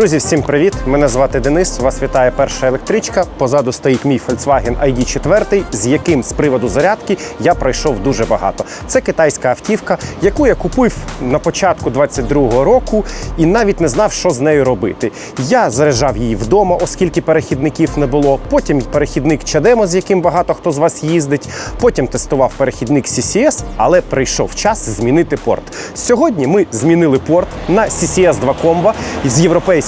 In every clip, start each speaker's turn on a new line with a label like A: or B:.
A: Друзі, всім привіт! Мене звати Денис. Вас вітає перша електричка. Позаду стоїть мій Volkswagen ID4, з яким з приводу зарядки я пройшов дуже багато. Це китайська автівка, яку я купив на початку 22-го року і навіть не знав, що з нею робити. Я заряджав її вдома, оскільки перехідників не було. Потім перехідник Чадемо, з яким багато хто з вас їздить. Потім тестував перехідник CCS, але прийшов час змінити порт. Сьогодні ми змінили порт на CCS 2 Combo з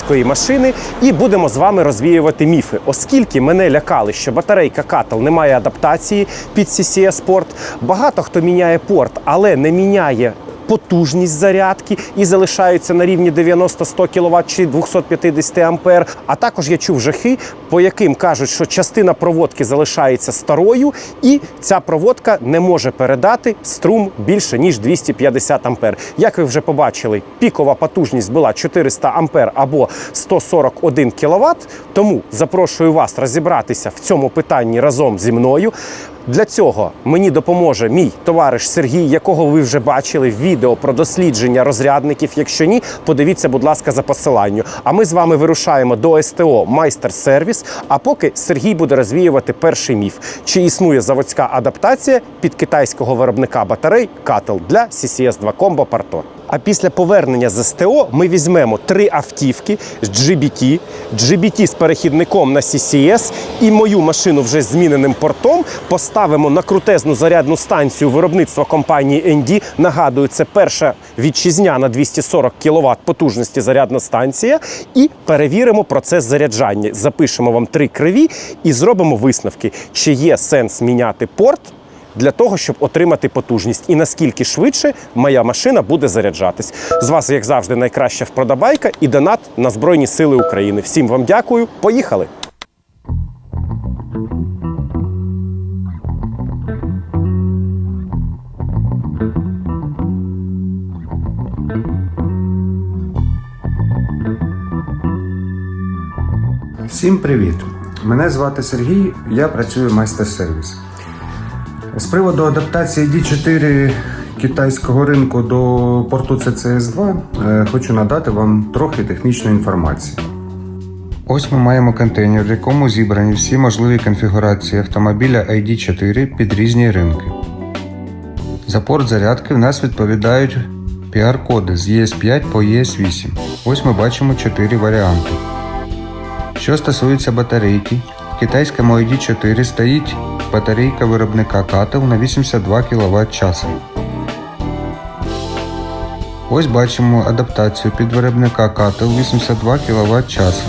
A: європейської машини і будемо з вами розвіювати міфи, оскільки мене лякали, що батарейка катал не має адаптації під CCS порт. Багато хто міняє порт, але не міняє. Потужність зарядки і залишаються на рівні 90-100 кВт чи 250 ампер. А також я чув жахи, по яким кажуть, що частина проводки залишається старою, і ця проводка не може передати струм більше ніж 250 ампер. Як ви вже побачили, пікова потужність була 400 ампер або 141 кВт. Тому запрошую вас розібратися в цьому питанні разом зі мною. Для цього мені допоможе мій товариш Сергій, якого ви вже бачили в відео про дослідження розрядників. Якщо ні, подивіться, будь ласка, за посиланню. А ми з вами вирушаємо до СТО Майстер Сервіс. А поки Сергій буде розвіювати перший міф: чи існує заводська адаптація під китайського виробника батарей Катл для CCS 2 Combo Parto. А після повернення з СТО ми візьмемо три автівки з GBT, GBT з перехідником на CCS і мою машину вже зміненим портом поставимо на крутезну зарядну станцію виробництва компанії ND. Нагадую, це перша вітчизняна 240 кВт потужності зарядна станція. І перевіримо процес заряджання. Запишемо вам три криві і зробимо висновки, чи є сенс міняти порт для того, щоб отримати потужність. І наскільки швидше моя машина буде заряджатись. З вас, як завжди, найкраща вподобайка і донат на Збройні Сили України. Всім вам дякую. Поїхали!
B: Всім привіт! Мене звати Сергій, я працюю майстер-сервіс. З приводу адаптації D4 китайського ринку до порту CCS2 е, хочу надати вам трохи технічної інформації. Ось ми маємо контейнер, в якому зібрані всі можливі конфігурації автомобіля ID4 під різні ринки. За порт зарядки в нас відповідають PR-коди з ES5 по ES8. Ось ми бачимо 4 варіанти. Що стосується батарейки, в китайському ID4 стоїть батарейка виробника Кател на 82 кВт часу. Ось бачимо адаптацію під виробника Кател 82 кВт часу.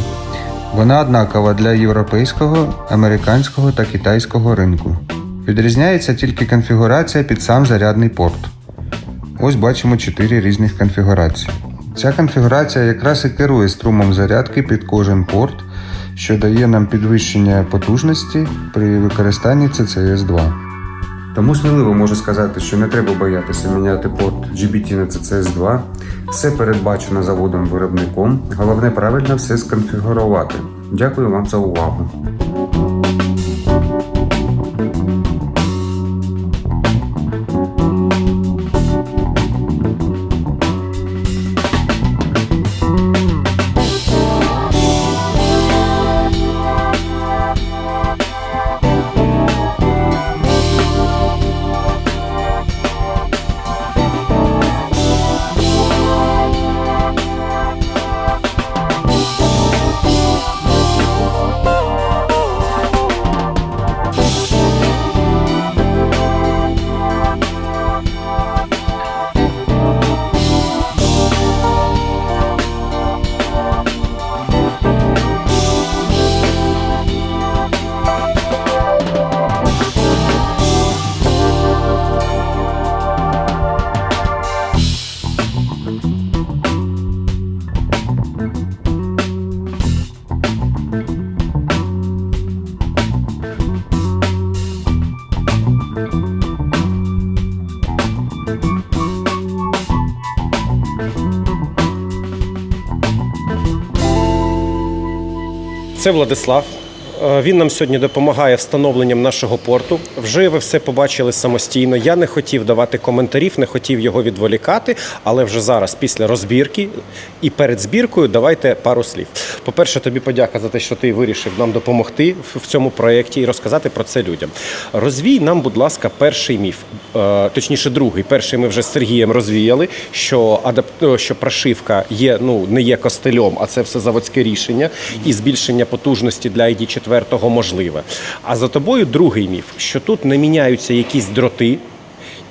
B: Вона однакова для європейського, американського та китайського ринку. Відрізняється тільки конфігурація під сам зарядний порт. Ось бачимо 4 різних конфігурації. Ця конфігурація якраз і керує струмом зарядки під кожен порт, що дає нам підвищення потужності при використанні CCS2. Тому сміливо можу сказати, що не треба боятися міняти порт GBT на CCS2. Все передбачено заводом-виробником. Головне правильно все сконфігурувати. Дякую вам за увагу.
A: Це Владислав. Е, Він нам сьогодні допомагає встановленням нашого порту. Вже ви все побачили самостійно. Я не хотів давати коментарів, не хотів його відволікати, але вже зараз, після розбірки і перед збіркою, давайте пару слів. По-перше, тобі подяка за те, що ти вирішив нам допомогти в цьому проєкті і розказати про це людям. Розвій нам, будь ласка, перший міф, Е, точніше, другий. Перший ми вже з Сергієм розвіяли, що адап... е, що прошивка є, ну не є костельом, а це все заводське рішення, і збільшення потужності для ID 4 можливе. А за тобою другий міф, що тут не міняються якісь дроти.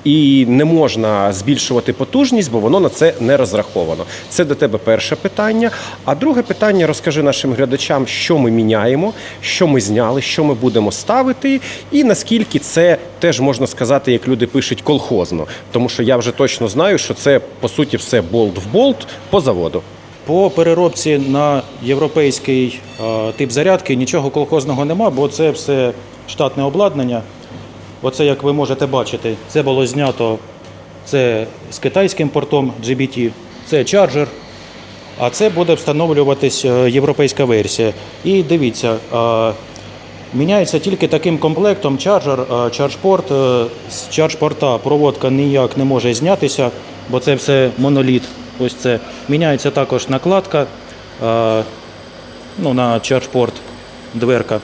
A: І не можна збільшувати потужність, бо воно на це не розраховано. Це до тебе перше питання. А друге питання розкажи нашим глядачам, що ми міняємо, що ми зняли, що ми будемо ставити, і наскільки це теж можна сказати, як люди пишуть, колхозно. Тому що я вже точно знаю, що це по суті все болт в болт по заводу.
C: По переробці на європейський е, тип зарядки нічого колхозного нема, бо це все штатне обладнання. Оце, як ви можете бачити, це було знято це з китайським портом GBT, це чарджер, а це буде встановлюватись е, європейська версія. І дивіться, е, міняється тільки таким комплектом чарджер, чарджпорт. З чарджпорта проводка ніяк не може знятися, бо це все моноліт. Ось це. Міняється також накладка е, ну, на чарджпорт, дверка.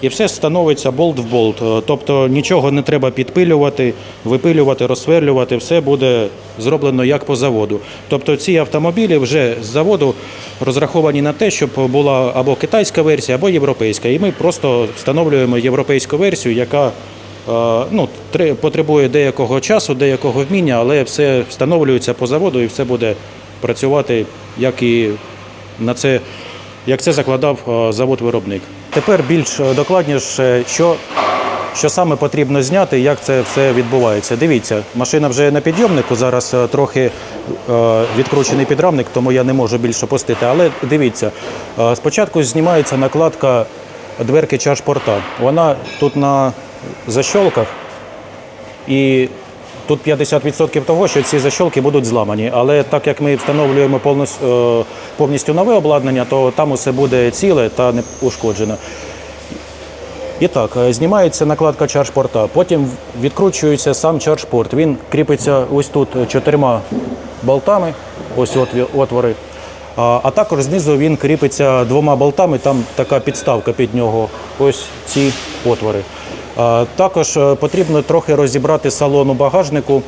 C: І все становиться болт в болт. Е, Тобто нічого не треба підпилювати, випилювати, розсверлювати, все буде зроблено як по заводу. Тобто ці автомобілі вже з заводу розраховані на те, щоб була або китайська версія, або європейська. І ми просто встановлюємо європейську версію, яка ну, потребує деякого часу, деякого вміння, але все встановлюється по заводу і все буде працювати, як і на це, як це закладав е, завод-виробник. Тепер більш е, докладніше, що, що саме потрібно зняти, як це все відбувається. Дивіться, машина вже на підйомнику, зараз е, трохи е, відкручений підрамник, тому я не можу більше опустити. Але дивіться, е, спочатку знімається накладка дверки чашпорта. Вона тут на защолках. І тут 50% того, що ці защолки будуть зламані. Але так як ми встановлюємо повністю, повністю нове обладнання, то там усе буде ціле та не ушкоджене. І так, е, знімається накладка чарджпорта, потім відкручується сам чарджпорт. Він кріпиться ось тут чотирма болтами, ось отвори. А, а також знизу він кріпиться двома болтами, там така підставка під нього, ось ці отвори. Також е, потрібно трохи розібрати салон у багажнику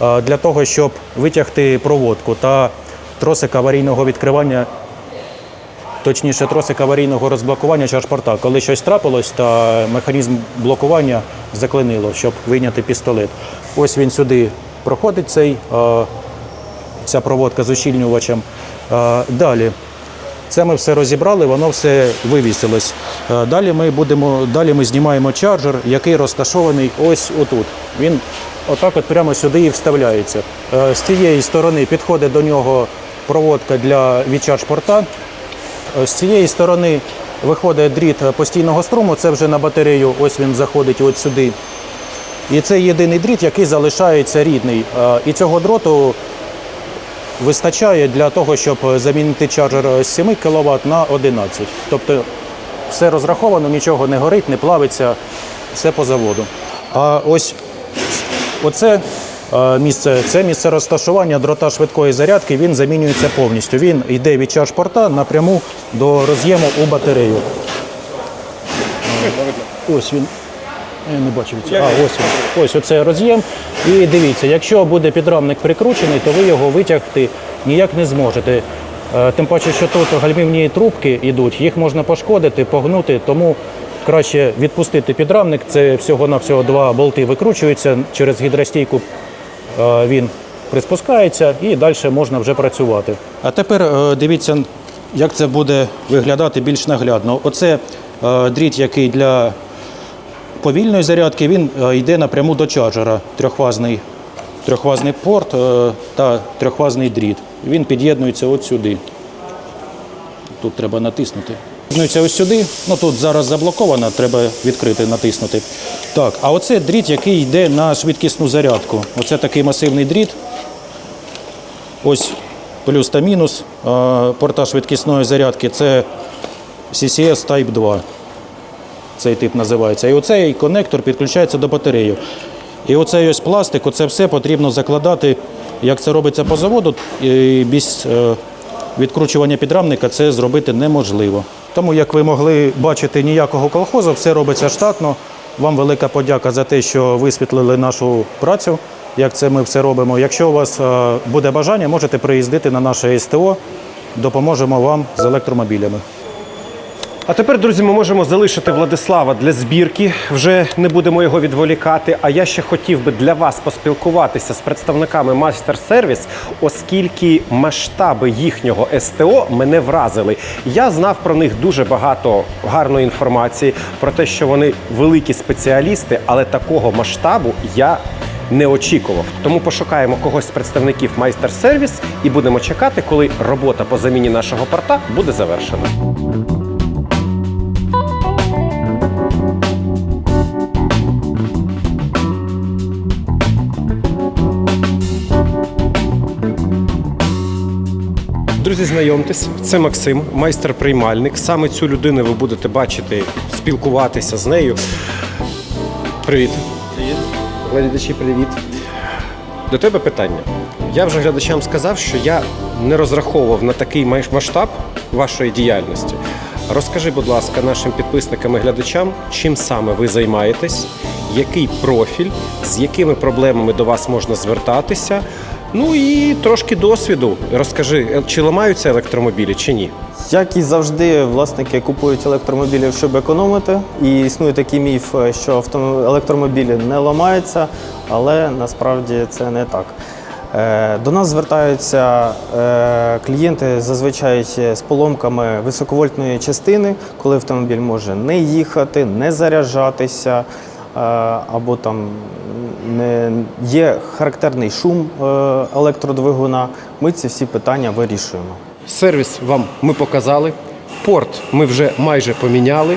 C: для того, щоб витягти проводку та тросик аварійного відкривання точніше тросик аварійного розблокування чашпорта. Коли щось трапилось, та механізм блокування заклинило, щоб вийняти пістолет. Ось він сюди проходить цей, ця проводка з ущільнювачем. Далі. Це ми все розібрали, воно все вивісилось. Е, Далі ми будемо, далі ми знімаємо чарджер, який розташований ось отут. Він отак от прямо сюди і вставляється. Е, З цієї сторони підходить до нього проводка для відчарж-порта. З цієї сторони виходить дріт постійного струму, це вже на батарею, ось він заходить от сюди. І це єдиний дріт, який залишається рідний. Е, І цього дроту вистачає для того, щоб замінити чарджер з 7 кВт на 11. Тобто все розраховано, нічого не горить, не плавиться, все по заводу. А ось Оце е, місце, це місце розташування дрота швидкої зарядки, він замінюється повністю. Він йде від чаш-порта напряму до роз'єму у батарею. Ось він. Я не бачив цього. А, ось він. Ось оце роз'єм. І дивіться, якщо буде підрамник прикручений, то ви його витягти ніяк не зможете. Е, Тим паче, що тут гальмівні трубки йдуть, їх можна пошкодити, погнути, тому краще відпустити підрамник. Це всього-навсього два болти викручуються через гідростійку. е, Він приспускається і далі можна вже працювати. А тепер е, дивіться, як це буде виглядати більш наглядно. Оце дріт, який для повільної зарядки, він е, йде напряму до чарджера. Трьохфазний, трьохфазний порт е, та трьохфазний дріт. Він під'єднується от сюди. Тут треба натиснути. Під'єднується ось сюди. Ну тут зараз заблоковано, треба відкрити, натиснути. Так, а оце дріт, який йде на швидкісну зарядку. Оце такий масивний дріт. Ось плюс та мінус. Е, Порта швидкісної зарядки це CCS Type 2. Цей тип називається. І оцей конектор підключається до батареї. І оцей ось пластик, оце все потрібно закладати, як це робиться по заводу, і без е, відкручування підрамника це зробити неможливо. Тому, як ви могли бачити, ніякого колхозу, все робиться штатно. Вам велика подяка за те, що висвітлили нашу працю, як це ми все робимо. Якщо у вас е, буде бажання, можете приїздити на наше СТО, допоможемо вам з електромобілями.
A: А тепер, друзі, ми можемо залишити Владислава для збірки. Вже не будемо його відволікати. А я ще хотів би для вас поспілкуватися з представниками Master Service, оскільки масштаби їхнього СТО мене вразили. Я знав про них дуже багато гарної інформації про те, що вони великі спеціалісти, але такого масштабу я не очікував. Тому пошукаємо когось з представників Майстер Сервіс і будемо чекати, коли робота по заміні нашого порта буде завершена. Друзі, знайомтесь, це Максим, майстер-приймальник. Саме цю людину ви будете бачити, спілкуватися з нею. Привіт. Привіт. Глядачі, привіт. До тебе питання. Я вже глядачам сказав, що я не розраховував на такий масштаб вашої діяльності. Розкажи, будь ласка, нашим підписникам і глядачам, чим саме ви займаєтесь, який профіль, з якими проблемами до вас можна звертатися. Ну і трошки досвіду. Розкажи, е, чи ламаються електромобілі, чи ні?
D: Як і завжди, власники купують електромобілі, щоб економити. І існує такий міф, що авто- електромобілі не ламаються, але насправді це не так. Е, До нас звертаються е, клієнти зазвичай з поломками високовольтної частини, коли автомобіль може не їхати, не заряджатися, е, або там не є характерний шум е, електродвигуна. Ми ці всі питання вирішуємо.
A: Сервіс вам ми показали, порт ми вже майже поміняли,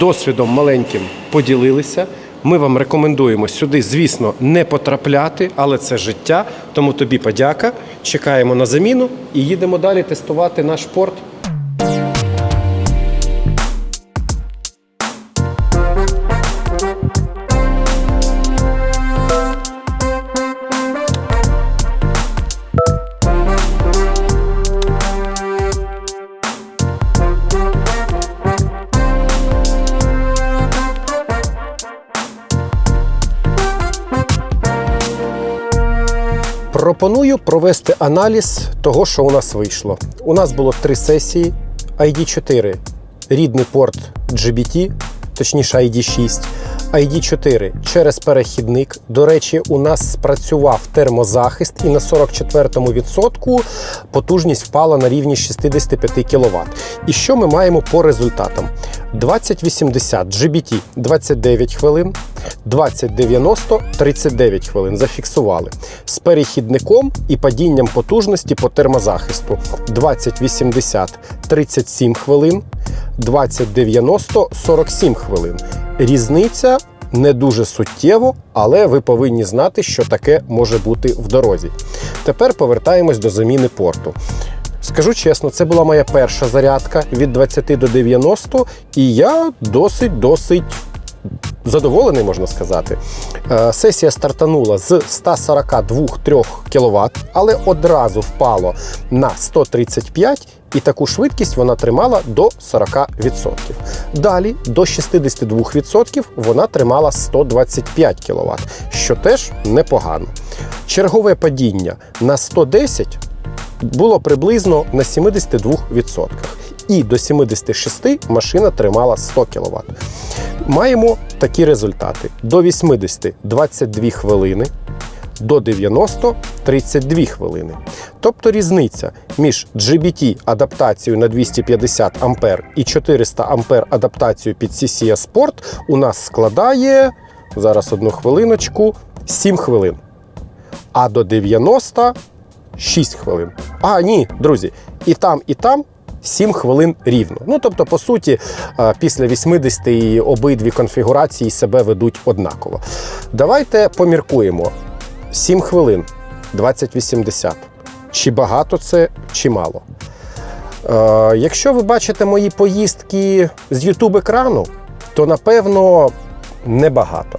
A: досвідом маленьким поділилися. Ми вам рекомендуємо сюди, звісно, не потрапляти, але це життя. Тому тобі подяка. Чекаємо на заміну і їдемо далі тестувати наш порт. Пропоную провести аналіз того, що у нас вийшло. У нас було три сесії: ID4 рідний порт GBT, точніше ID6, ID4 через перехідник. До речі, у нас спрацював термозахист, і на 44-му відсотку потужність впала на рівні 65 кВт. І що ми маємо по результатам? 2080 GBT 29 хвилин, 2090 39 хвилин. Зафіксували з перехідником і падінням потужності по термозахисту 2080 37 хвилин, 2090 47 хвилин. Різниця не дуже суттєво, але ви повинні знати, що таке може бути в дорозі. Тепер повертаємось до заміни порту. Скажу чесно, це була моя перша зарядка від 20 до 90, і я досить досить задоволений, можна сказати. Е, Сесія стартанула з 142-3 кВт, але одразу впало на 135 і таку швидкість вона тримала до 40%. Далі до 62% вона тримала 125 кВт, що теж непогано. Чергове падіння на 110 було приблизно на 72%. І до 76 машина тримала 100 кВт. Маємо такі результати: до 80 22 хвилини, до 90 32 хвилини. Тобто різниця між GBT адаптацією на 250 А і 400 А адаптацією під CCS Sport у нас складає зараз одну хвилиночку 7 хвилин. А до 90 6 хвилин. А, ні, друзі, і там, і там 7 хвилин рівно. Ну, тобто, по суті, е, після 80 і обидві конфігурації себе ведуть однаково. Давайте поміркуємо. 7 хвилин 2080. Чи багато це, чи мало? Е, якщо ви бачите мої поїздки з YouTube екрану, то напевно небагато.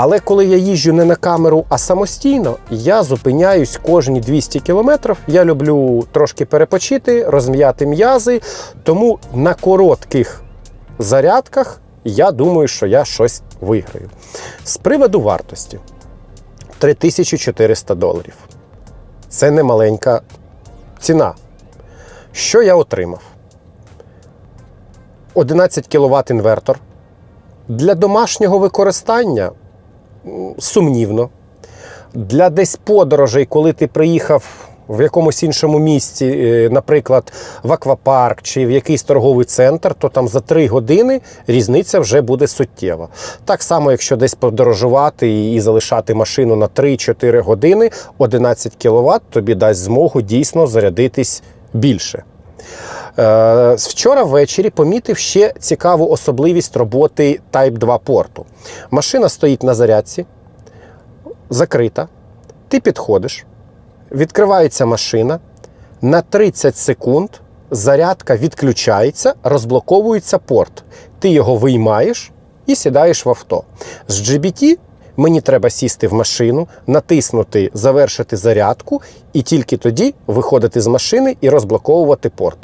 A: Але коли я їжджу не на камеру, а самостійно, я зупиняюсь кожні 200 кілометрів. Я люблю трошки перепочити, розм'яти м'язи. Тому на коротких зарядках я думаю, що я щось виграю. З приводу вартості 3400 доларів. Це не маленька ціна. Що я отримав? 11 кВт інвертор. Для домашнього використання сумнівно. Для десь подорожей, коли ти приїхав в якомусь іншому місці, е, наприклад, в аквапарк чи в якийсь торговий центр, то там за 3 години різниця вже буде суттєва. Так само, якщо десь подорожувати і залишати машину на 3-4 години, 11 кВт тобі дасть змогу дійсно зарядитись більше. Е, Вчора ввечері помітив ще цікаву особливість роботи Type 2 порту. Машина стоїть на зарядці, закрита. Ти підходиш, відкривається машина. На 30 секунд зарядка відключається, розблоковується порт. Ти його виймаєш і сідаєш в авто. З GBT мені треба сісти в машину, натиснути Завершити зарядку, і тільки тоді виходити з машини і розблоковувати порт.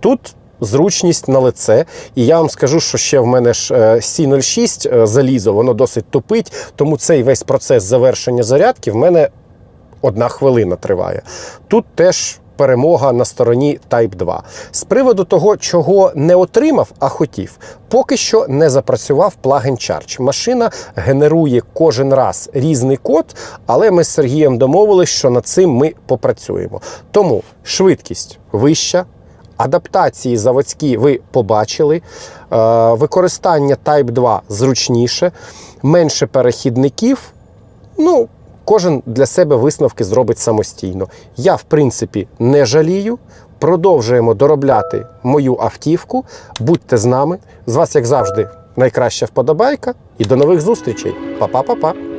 A: Тут зручність на лице. І я вам скажу, що ще в мене ж е, C06 е, залізо, воно досить тупить, тому цей весь процес завершення зарядки в мене одна хвилина триває. Тут теж перемога на стороні Type 2. З приводу того, чого не отримав, а хотів, поки що не запрацював плагін Charge. Машина генерує кожен раз різний код, але ми з Сергієм домовились, що над цим ми попрацюємо. Тому швидкість вища. Адаптації заводські ви побачили, Е, використання Type 2 зручніше, менше перехідників. Ну, кожен для себе висновки зробить самостійно. Я, в принципі, не жалію. Продовжуємо доробляти мою автівку. Будьте з нами. З вас, як завжди, найкраща вподобайка. І до нових зустрічей. Па-па-па-па.